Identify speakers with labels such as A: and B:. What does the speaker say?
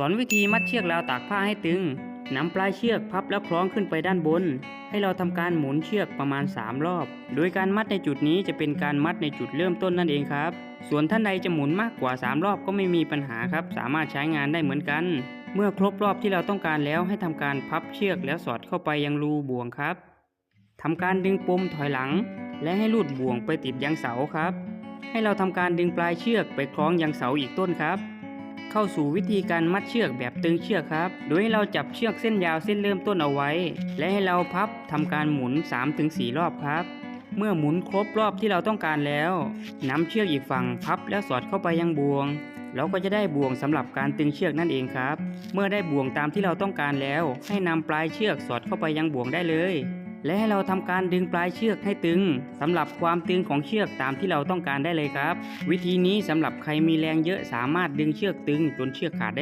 A: สอนวิธีมัดเชือกราวตากผ้าให้ตึงนำปลายเชือกพับแล้วคล้องขึ้นไปด้านบน ให้เราทำการหมุนเชือกประมาณ 3 รอบ โดยการมัดในจุดนี้จะเป็นการมัดในจุดเริ่มต้นนั่นเองครับ ส่วนท่านใดจะหมุนมากกว่า 3 รอบก็ไม่มีปัญหาครับ สามารถใช้งานได้เหมือนกัน เมื่อครบรอบที่เราต้องการแล้วให้ทำการพับเชือกแล้วสอดเข้าไปยังรูบ่วงครับทำการดึงปมถอยหลัง และให้ลูดบ่วงไปติดยังเสาครับ ให้เราทำการดึงปลายเชือกไปคล้องยังเสาอีกต้นครับ เข้าสู่วิธีการมัดเชือกแบบตึงเชือกครับ โดยให้เราจับเชือกเส้นยาวเส้นเริ่มต้นเอาไว้ และให้เราพับทำการหมุน 3-4 รอบครับ เมื่อหมุนครบรอบที่เราต้องการแล้วนำเชือกอีกฝั่งพับแล้วสอดเข้าไปยังบ่วง เราก็จะได้บ่วงสำหรับการตึงเชือกนั่นเองครับ เมื่อได้บ่วงตามที่เราต้องการแล้ว ให้นำปลายเชือกสอดเข้าไปยังบ่วงได้เลย และให้เราทำการดึงปลายเชือกให้ตึงสำหรับความตึงของเชือกตามที่เราต้องการได้เลยครับ วิธีนี้สำหรับใครมีแรงเยอะสามารถดึงเชือกตึงจนเชือกขาดได้